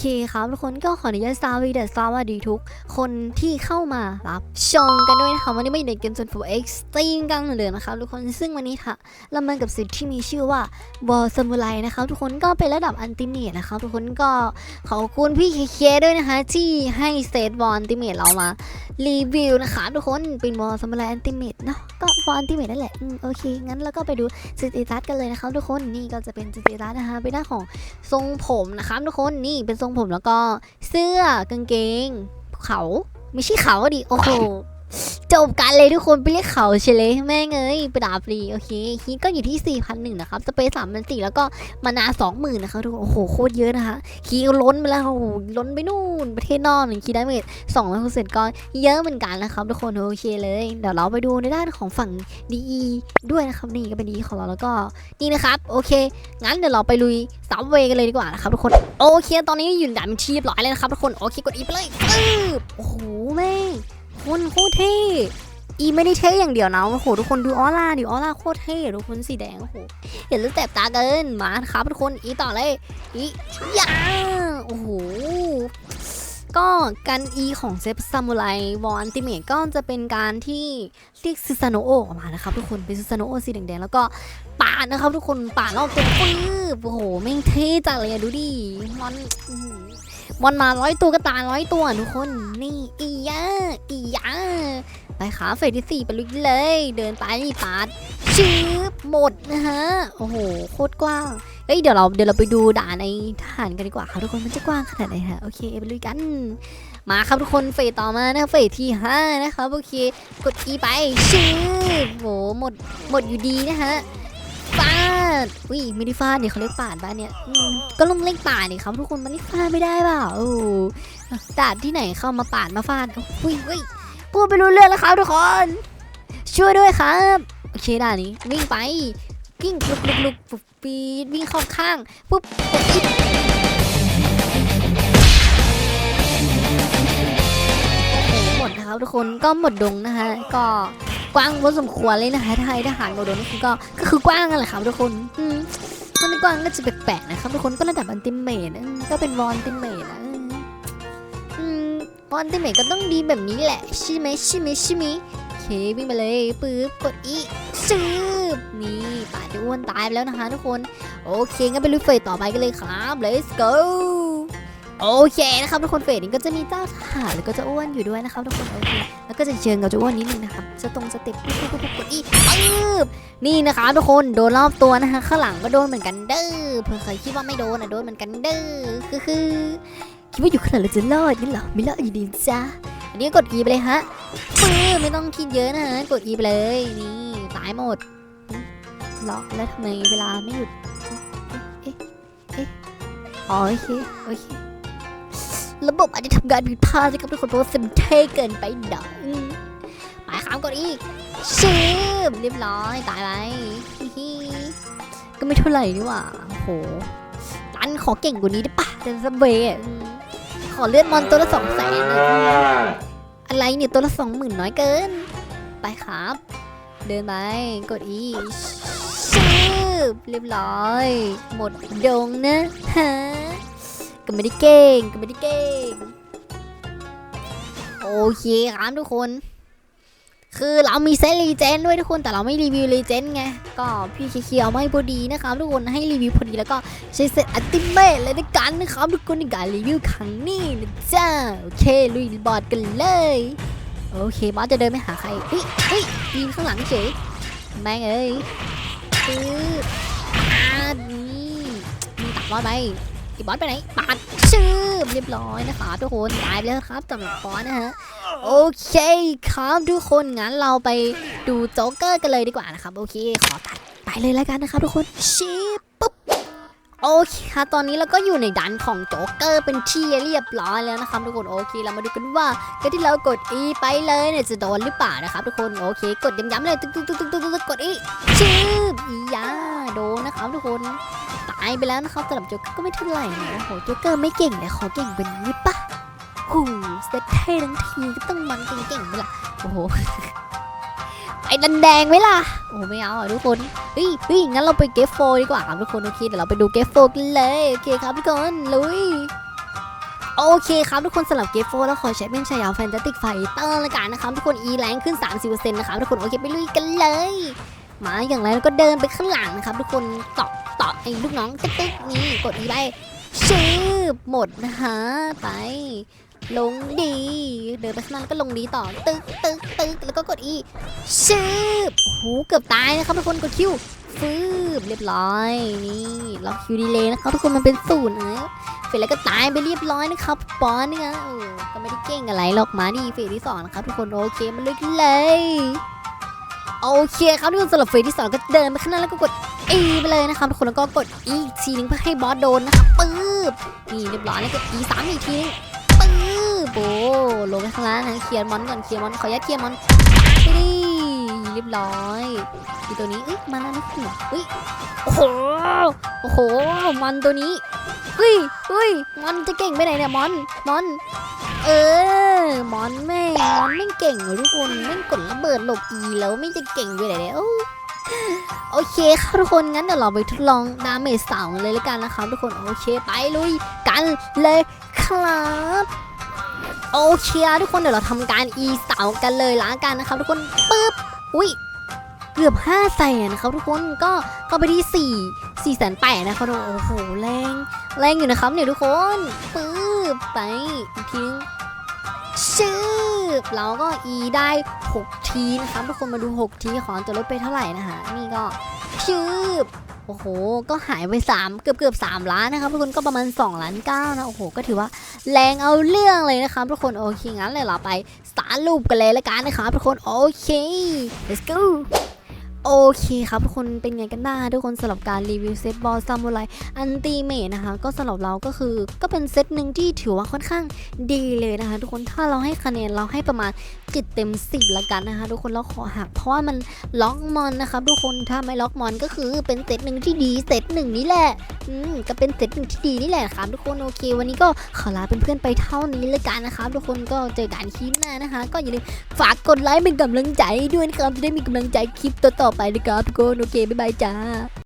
เคครับทุกคนก็ขออนุญาตซาวีเดสวัสดีทุกคนที่เข้ามารับชมกันด้วยนะคะวันนี้ไม่อยู่ในเกมจนฟูเอ็กซ์ตรีมกันเลยนะครับทุกคนซึ่งวันนี้ค่ะเรามากับสิ่งที่มีชื่อว่าบอสมุไรนะครับทุกคนก็เป็นระดับอันติเมตนะครับทุกคนก็ขอบคุณพี่เคเคด้วยนะคะ ที่ให้เซตบอลอันติเมตเรามารีวิวนะคะทุกคนเป็นบอสมุไรอันติเมตเนาะก็บอลอันติเมตนั่นแหละโอเคงั้นเราก็ไปดูสเตตัสกันเลยนะครับทุกคนนี่ก็จะเป็นสเตตัสนะคะเป็นหน้าของทรงผมนะครับทุกคนนี่เป็นทรงผมแล้วก็เสื้อกางเกงเขาไม่ใช่เขาดิโอ้โห จบกันเลยทุกคนไปเรียกเขาเฉลยแม่งเอ้ยประดาฟรีโอเคฮีก็อยู่ที่ 4 0 0 1นะครับ สเปซสามพันสี่แล้วก็มานาสองหมื่นนะคะทุกคนโอ้โหโคตรเยอะนะคะฮีก็ล้นไปแล้วโอ้โหล้นไปนู่นประเทศนอกหนึ่งคีดาเมจสองร้อยเปอร์เซ็นต์ก็เยอะเหมือนกันนะครับทุกคนโอเคเลยเดี๋ยวเราไปดูในด้านของฝั่งดีด้วยนะครับนี่ก็เป็นดีของเราแล้วก็นี่นะครับโอเค งั้นเดี๋ยวเราไปลุยซับเวย์กันเลยดีกว่านะครับทุกคนโอเคตอนนี้อยู่ในด่านเป็นที่เรียบร้อยแล้วนะครับทุกคนโอเคกดอีไปเลยปึ๊บโอ้โหแม่ คนโคตรเท่อีไม่ได้เท่อย่างเดียวนะโอ้โหทุกคนดูออร่าดิออร่าโคตรเท่ทุกคนสีแดงโอ้โหเห็นแล้วแสบตาเกินมาครับทุกคนอีต่อเลยอียาโอ้โหก็การอีของเซฟซามูไรวอลอันติเมตก็จะเป็นการที่เรียกซิซานโอออกมานะครับทุกคนเป็นซิซานโอสีแดงๆแล้วก็ป่านะครับทุกคนป่าดรอบตัวปื๊บโอ้โหแม่งเท่จังเลยดูดิมอนมอนมาร้อยตัวก็ตาร้อยตัวทุกคนนี่อียาอี ไปขาเฟสที่สี่ไปลุยเลย เดินไปนี่ปาดชืบหมดนะฮะ โอ้โห โคตรกว้างเฮ้ย เดี๋ยวเรา เดี๋ยวเราไปดูด่านในทหารกันดีกว่าค่ะทุกคน มันจะกว้างขนาดไหนฮะ โอเค ไปลุยกัน มาครับทุกคน เฟสต่อมานะเฟสที่ห้านะครับ โอเค กด E ไปชืบโห หมด หมดอยู่ดีนะฮะฟาดอุ้ยไม่ได้ฟาดเนี่ยเขาเรียกปาดบ้านเนี่ยก็ลงเล่นปาดนี่ยครับทุกคนมันเรียกฟาดไม่ได้เปล่าโอ้ดาดที่ไหนเข้ามาปาดมาฟาดอุ้ยอุ้ย พูดไปรู้เรื่องแล้วครับทุกคน ช่วยด้วยครับ โอเคด่านนี้วิ่งไปวิ่งลุกลุกลุกปุ๊บปีดวิ่งเข้าข้างปุ๊บหมดนะครับทุกคนก็หมดดงนะคะก็กว้างพอสมควรเลยนะคะถ้าให้ทหารโมโดนคือก็ก็คือกว้างกันแหละครับทุกคนอืมถ้าไม่กว้างก็จะแปลกๆนะครับทุกคนก็ระดับอันติเมตก็เป็นวอนติเมตนะ มวอนติเมตก็ต้องดีแบบนี้แหละใช่ไหมใช่ไหมใช่ไหมเควิ่งไปเลยปึ๊บกดอีชืบนี่ป่าจะอ้วนตายไปแล้วนะคะทุกคน โอเคงั้นไปลุยเฟสต่อไปกันเลยครับ let's go โอเคนะครับทุกคนเฟสนี้ก็จะมีเจ้าทหารแล้วก็จะอ้วนอยู่ด้วยนะครับทุกคนโอเคแล้วก็จะเชิงกับเจ้าอ้วนนิดนึงนะครับจะตรงสเต็ปปุ๊บปุ๊บปุ๊บปุ๊บกดอีปึ๊บนี่นะคะทุกคนโดนรอบตัวนะคะข้างหลังก็โดนเหมือนกันเด้อเผื่อใครคิดว่าไม่โดนอะโดนเหมือนกันเด้อคือ คิดว่าอยู่ขนาดเราจะรอดนี่เหรอไม่รอดอยู่ดีจ้าอันนี้กด E ไปเลยฮะไม่ต้องคิดเยอะนะฮะกด E ไปเลยนี่ตายหมดล็อกแล้วทำไมเวลาไม่หยุดเอ๊ะเอ๊ะอ๋อโอเคโอเคระบบอาจจะทำงานผิดพลาดนะครับทุกคนเพราะว่าเซมเทเกินไปหน่อยอืมไปข้ามก่อนอีกชิมเรียบร้อยตายไปฮิก็ไม่เท่าไหร่นี่หว่าโอ้โหรันขอเก่งกว่านี้ได้ปะเดนสเบย์ อืมขอเลือดมอนตัวละสองแสนอะไรเนี่ยตัวละสองหมื่นน้อยเกิน ไปครับ เดินไปกดอีชิบเรียบร้อย หมดดงนะฮะก็ไม่ได้เก่งก็ไม่ได้เก่ง โอเคครับทุกคน คือเรามีเซตรีเจนด้วยทุกคนแต่เราไม่รีวิวรีเจนไงก็พี่เคียวๆไม่พอดีนะครับทุกคนให้รีวิวพอดีแล้วก็ใช้เซตอัลติเมทเลยด้วยกันนะครับทุกคนในการรีวิวครั้งนี้นะจ้าโอเคลุยบอร์ดกันเลยโอเคบอสจะเดินไปหาใครเฮ้ยเฮ้ยยิงข้างหลังเฉยแม่งเอ้ยคืออ่านี่มีตัดบอสไปไอ้บอสไปไหนปาดชื่อเรียบร้อยนะคะทุกคนตายไปแล้วครับสำหรับบอสนะฮะ โอเคครับทุกคนงั้นเราไปดูโจ๊กเกอร์กันเลยดีกว่านะครับ โอเค ขอตัดไปเลยแล้วกันนะครับทุกคนชิปปุ๊บโอเคครับตอนนี้เราก็อยู่ในดันของโจ๊กเกอร์เป็นที่เรียบร้อยแล้วนะครับทุกคนโอเคเรามาดูกันว่าการที่เรากด E ไปเลยเนี่ยจะโดนหรือเปล่านะครับทุกคนโอเค กดย้ำๆเลยตึ๊กตึ๊กตึ๊กตึ๊กตึ๊กตึ๊กกด E ชื่ออียาโดนนะครับทุกคนตายไปแล้วนะครับสำหรับโจ๊กเกอร์ก็ไม่เท่าไหร่นะโอ้โหโจ๊กเกอร์ไม่เก่งแต่ขอเก่งเป็นนี้ปะ เซตเท่ทั้งทีก็ต้องมันเก่งๆไปละโอ้โหไอ้ดันแดงไหมล่ะโอ้ไม่เอาทุกคนเฮ้ยเฮ้ยงั้นเราไปเกฟโฟดีกว่าครับทุกคนโอเคเดี๋ยวเราไปดูเกฟโฟกันเลยโอเคครับทุกคนลุยโอเคครับทุกคนสำหรับเกฟโฟแล้วขอใช้เป็นชายาแฟนตาติกไฟเตอร์ละกันนะครับทุกคน E แรงขึ้น 30%นะครับทุกคนโอเคไปลุยกันเลย มาอย่างไรแล้วก็เดินไปข้างหลังนะครับทุกคนตาะเตาะไอ้ลูกน้องตึ๊กตึ๊กนี่กด E ไปชืบหมดนะคะไป ลงดี เดินไปข้างหน้าแล้วก็ลงดีต่อ ตึ๊กตึ๊กตึ๊กแล้วก็กด E ชืบโอ้โหเกือบตายนะครับทุกคนกดคิวฟืบเรียบร้อยนี่ล็อกคิวดีเลยนะครับทุกคนมันเป็นศูนย์นะเฟสแล้วก็ตายไปเรียบร้อยนะครับปอนเนี่ยโอ้ก็ไม่ได้เก่งอะไรหรอกมาดีเฟสที่สองนะครับทุกคนโอเคมาเลยกันเลยโอเคครับทุกคนสำหรับเฟสที่สองก็เดินไปข้างหน้าแล้วก็กด E ไปเลยนะครับทุกคนแล้วก็กดอีกทีนึงเพื่อให้บอสโดนนะครับปึ๊บนี่เรียบร้อยแล้วกด E ซ้ำอีกทีนึง โอ้ลงไปข้างล่างนะเคลียร์มอนก่อนเคลียร์มอนขออนุญาตเคลียร์มอนไปดิเรียบร้อยอีตัวนี้เอ้ยมาแล้วนะคุณเฮ้ยโอ้โหโอ้โหมอนตัวนี้เฮ้ยเฮ้ยมอนจะเก่งไปไหนเนี่ยมอนมอนเออมอนแม่มอนแม่งเก่งเลยทุกคนแม่งกดระเบิดหลบอีแล้วไม่จะเก่งไปไหนเนี่ยโอเคครับทุกคนงั้นเดี๋ยวเราไปทดลองดาเมจสาวเลยแล้วกันนะครับทุกคนโอเคไปลุยกันเลยครับ โอเคทุกคนเดี๋ยวเราทำการอีเสากันเลยละกันนะครับทุกคนปึ๊บอุ้ยเกือบ5้าแสนครับทุกคนก็ก็ไปที่4 4แสนแปดนะครับโอ้โหแรงแรงอยู่นะครับเนี่ยทุกคนปึ๊บไปอีกทีนึงชืบเราก็ e ได้ 6 ทีนะครับทุกคนมาดู 6 ทีของจะลดไปเท่าไหร่นะคะนี่ก็ชืบ โอ้โห ก็หายไป 3 เกือบเกือบสล้านนะครับทุกคนก็ประมาณ2ล้าน9นะโอ้โห ก็ถือว่าแรงเอาเรื่องเลยนะครับทุกคนโอเคงั้นเลยเราไปสตาร์ลูปกันเลยละกันนะครับทุกคนโอเค let's go โอเคครับทุกคนเป็นไงกันบ้างทุกคนสำหรับการรีวิวเซตบอลซามูไรอันติเมนะคะก็สำหรับเราก็คือก็เป็นเซตหนึ่งที่ถือว่าค่อนข้างดีเลยนะคะ ทุกคนถ้าเราให้คะแนนเราให้ประมาณจิตเต็มสิบละกันนะคะ ทุกคนเราขอหักเพราะว่ามันล็อกมอนนะคะทุกคนถ้าไม่ล็อกมอนก็คือเป็นเซตหนึ่งที่ดีเซตหนึ่งนี้แหละ ก็เป็นเซตที่ดีนี่แหละครับทุกคนโอเค วันนี้ก็ขอลาเพื่อนๆไปเท่านี้ลยกันนะคะทุกคนก็เจอกันคลิปหน้านะคะ ก็อย่าลืมฝากกดไลค์เป็นกำลังใจด้วยนะครับจะได้มีกำลังใจคลิปต่อๆไปนะครับทุกคนโอเคบ๊ายบายจ้า